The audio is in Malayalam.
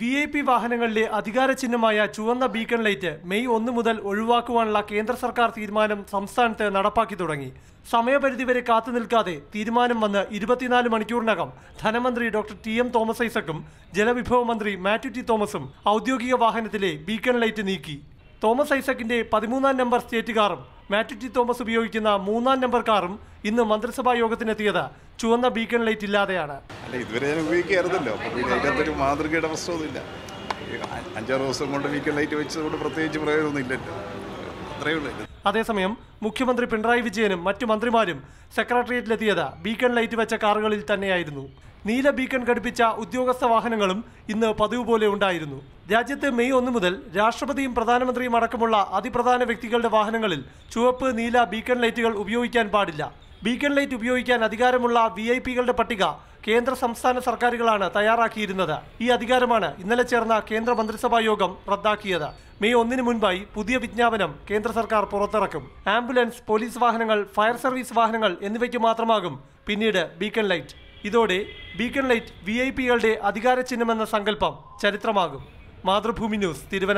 വി ഐ പി വാഹനങ്ങളിലെ അധികാര ചിഹ്നമായ ചുവന്ന ബീക്കൺ ലൈറ്റ് മെയ് ഒന്ന് മുതൽ ഒഴിവാക്കുവാനുള്ള കേന്ദ്ര സർക്കാർ തീരുമാനം സംസ്ഥാനത്ത് നടപ്പാക്കി തുടങ്ങി. സമയപരിധി വരെ കാത്തു നിൽക്കാതെ തീരുമാനം വന്ന് ഇരുപത്തിനാല് മണിക്കൂറിനകം ധനമന്ത്രി ഡോക്ടർ ടി എം തോമസ് ഐസക്കും ജലവിഭവ മന്ത്രി മാത്യു ടി തോമസും ഔദ്യോഗിക വാഹനത്തിലെ ബീക്കൺ ലൈറ്റ് നീക്കി. തോമസ് ഐസക്കിന്റെ പതിമൂന്നാം നമ്പർ സ്റ്റേറ്റ് കാറും മാത്യു ടി തോമസ് ഉപയോഗിക്കുന്ന മൂന്നാം നമ്പർ കാറും ഇന്ന് മന്ത്രിസഭാ യോഗത്തിനെത്തിയത് ചുവന്ന ബീക്കൺ ലൈറ്റ് ഇല്ലാതെയാണ്. അല്ല ഇതുവരെ ഞാൻ ഉപയോഗിക്കായിരുന്നല്ലോ അതിനകത്തൊരു മാതൃകയുടെ പ്രശ്നമൊന്നുമില്ല അഞ്ചാറ് ദിവസം കൊണ്ട് വീക്കെൻഡ് ലൈറ്റ് വെച്ചതുകൊണ്ട് പ്രത്യേകിച്ച് പ്രയോജനമൊന്നും ഇല്ലല്ലോ അത്രയേ ഉള്ളൂ. അതേസമയം മുഖ്യമന്ത്രി പിണറായി വിജയനും മറ്റു മന്ത്രിമാരും സെക്രട്ടേറിയറ്റിലെത്തിയത് ബീക്കൺ ലൈറ്റ് വെച്ച കാറുകളിൽ തന്നെയായിരുന്നു. നീല ബീക്കൺ ഘടിപ്പിച്ച ഉദ്യോഗസ്ഥ വാഹനങ്ങളും ഇന്ന് പതിവ് പോലെ ഉണ്ടായിരുന്നു. രാജ്യത്ത് മെയ് ഒന്ന് മുതൽ രാഷ്ട്രപതിയും പ്രധാനമന്ത്രിയും അടക്കമുള്ള അതിപ്രധാന വ്യക്തികളുടെ വാഹനങ്ങളിൽ ചുവപ്പ് നീല ബീക്കൺ ലൈറ്റുകൾ ഉപയോഗിക്കാൻ പാടില്ല. ബീക്കൺ ലൈറ്റ് ഉപയോഗിക്കാൻ അധികാരമുള്ള വി ഐ പികളുടെ പട്ടിക കേന്ദ്ര സംസ്ഥാന സർക്കാരുകളാണ് തയ്യാറാക്കിയിരുന്നത്. ഈ അധികാരമാണ് ഇന്നലെ ചേർന്ന കേന്ദ്ര മന്ത്രിസഭാ യോഗം റദ്ദാക്കിയത്. മെയ് ഒന്നിന് മുൻപായി പുതിയ വിജ്ഞാപനം കേന്ദ്ര സർക്കാർ പുറത്തിറക്കും. ആംബുലൻസ് പോലീസ് വാഹനങ്ങൾ ഫയർ സർവീസ് വാഹനങ്ങൾ എന്നിവയ്ക്ക് മാത്രമാകും പിന്നീട് ബീക്കൺ ലൈറ്റ്. ഇതോടെ ബീക്കൺ ലൈറ്റ് വി ഐ പികളുടെ അധികാര ചിഹ്നമെന്ന സങ്കല്പം ചരിത്രമാകും. മാതൃഭൂമി ന്യൂസ് തിരുവനന്തപുരം.